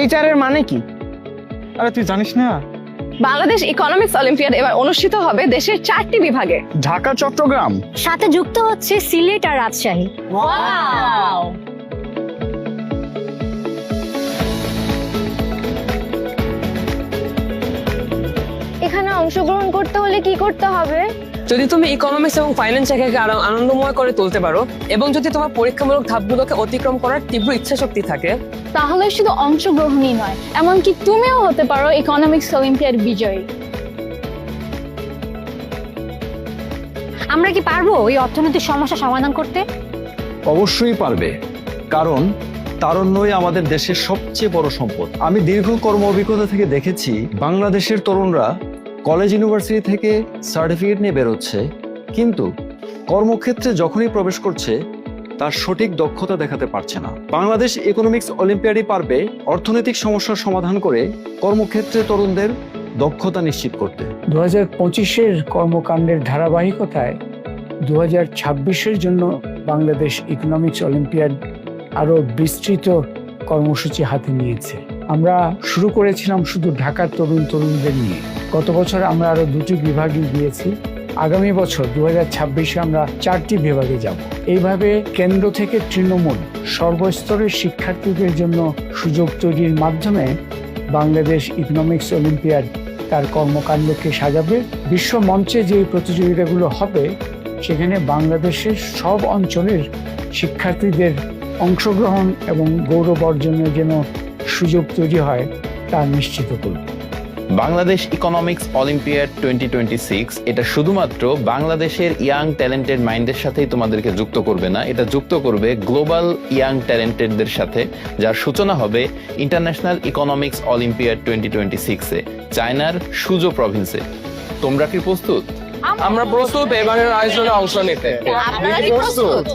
HR এর মানে কি? আরে তুই জানিস না? বাংলাদেশ ইকোনমিক্স অলিম্পিয়াড এবার অনুষ্ঠিত হবে দেশের চারটি বিভাগে। ঢাকা চট্টগ্রাম। সাথে যুক্ত হচ্ছে সিলেট আর রাজশাহী। এখানে অংশগ্রহণ করতে হলে কি করতে হবে? যদি তুমি ইকোনমিক্স এবং ফাইন্যান্স একে আরও আনন্দময় করে তুলতে পারো এবং যদি তোমার পরীক্ষামূলক ধাপগুলোকে অতিক্রম করার তীব্র ইচ্ছা শক্তি থাকে তাহলে শুধু অংশগ্রহণই নয় এমনকি তুমিও হতে পারো ইকোনমিক্স অলিম্পিয়াড বিজয়ী। আমরা কি পারব এই অর্থনৈতিক সমস্যা সমাধান করতে? অবশ্যই পারবে কারণ তারুণ্যই আমাদের দেশের সবচেয়ে বড় সম্পদ। আমি দীর্ঘ কর্ম অভিজ্ঞতা থেকে দেখেছি বাংলাদেশের তরুণরা কলেজ ইউনিভার্সিটি থেকে সার্টিফিকেট নিয়ে বেরোচ্ছে, কিন্তু কর্মক্ষেত্রে যখনই প্রবেশ করছে, তার সঠিক দক্ষতা দেখাতে পারছে না। বাংলাদেশ ইকোনমিক্স অলিম্পিয়াডই পারবে অর্থনৈতিক সমস্যার সমাধান করে কর্মক্ষেত্রে তরুণদের দক্ষতা নিশ্চিত করতে। দু হাজার পঁচিশের কর্মকাণ্ডের ধারাবাহিকতায় দু হাজার ছাব্বিশের জন্য বাংলাদেশ ইকোনমিক্স অলিম্পিয়াড আরও বিস্তৃত কর্মসূচি হাতে নিয়েছে। আমরা শুরু করেছিলাম শুধু ঢাকার তরুণ তরুণদের নিয়ে। গত বছর আমরা আরও দুটি বিভাগে গিয়েছি। আগামী বছর দু হাজার ছাব্বিশে আমরা চারটি বিভাগে যাব। এইভাবে কেন্দ্র থেকে তৃণমূল সর্বস্তরের শিক্ষার্থীদের জন্য সুযোগ তৈরির মাধ্যমে বাংলাদেশ ইকোনমিক্স অলিম্পিয়াড তার কর্মকাণ্ডকে সাজাবে। বিশ্ব মঞ্চে যে প্রতিযোগিতাগুলো হবে, সেখানে বাংলাদেশের সব অঞ্চলের শিক্ষার্থীদের অংশগ্রহণ এবং গৌরব অর্জনের যেন সুযোগ তৈরি হয় তা নিশ্চিত করবে Bangladesh Economics Olympiad twenty twenty six এটা শুধুমাত্র বাংলাদেশের ইয়াং ট্যালেন্টেড মাইন্ডের সাথেই তোমাদেরকে যুক্ত করবে না এটা যুক্ত করবে গ্লোবাল ইয়াং ট্যালেন্টেডদের সাথে যার সূচনা হবে International Economics Olympiad twenty twenty সিক্সে চায়নার সুজো প্রভিন্সে তোমরা কি প্রস্তুত? আমরা প্রস্তুত এবারের আয়োজনে অংশ নিতে। আপনারা কি প্রস্তুত?